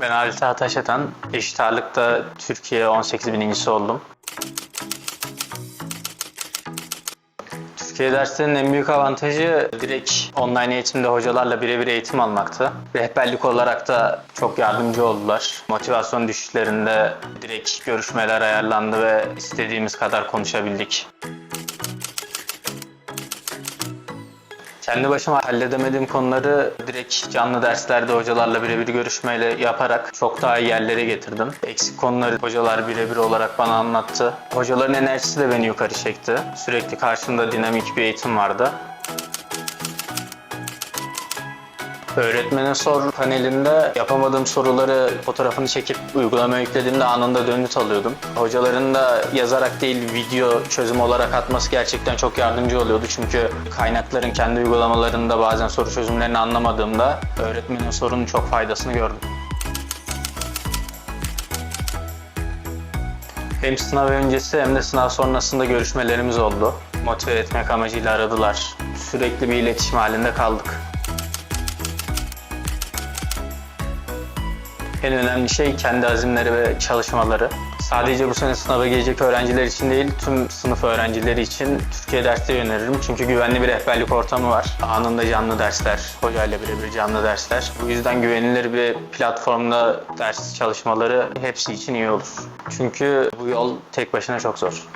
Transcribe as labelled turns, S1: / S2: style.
S1: Ben Halit Ataşatan. Eşit ağırlıkta Türkiye 18 binincisi oldum. Türkiye derslerinin en büyük avantajı direkt online eğitimde hocalarla birebir eğitim almaktı. Rehberlik olarak da çok yardımcı oldular. Motivasyon düşüşlerinde direkt görüşmeler ayarlandı ve istediğimiz kadar konuşabildik. Kendi başıma halledemediğim konuları direkt canlı derslerde hocalarla birebir görüşmeyle yaparak çok daha iyi yerlere getirdim. Eksik konuları hocalar birebir olarak bana anlattı. Hocaların enerjisi de beni yukarı çekti. Sürekli karşımda dinamik bir eğitim vardı. Öğretmenin sor panelinde yapamadığım soruları fotoğrafını çekip uygulamaya yüklediğimde anında dönüt alıyordum. Hocaların da yazarak değil video çözüm olarak atması gerçekten çok yardımcı oluyordu. Çünkü kaynakların kendi uygulamalarında bazen soru çözümlerini anlamadığımda öğretmenin sorunun çok faydasını gördüm. Hem sınav öncesi hem de sınav sonrasında görüşmelerimiz oldu. Motive etmek amacıyla aradılar. Sürekli bir iletişim halinde kaldık. En önemli şey kendi azimleri ve çalışmaları. Sadece bu sene sınava girecek öğrenciler için değil, tüm sınıf öğrencileri için Türkiye dersleri öneririm. Çünkü güvenli bir rehberlik ortamı var. Anında canlı dersler, hocayla birebir canlı dersler. Bu yüzden güvenilir bir platformda ders çalışmaları hepsi için iyi olur. Çünkü bu yol tek başına çok zor.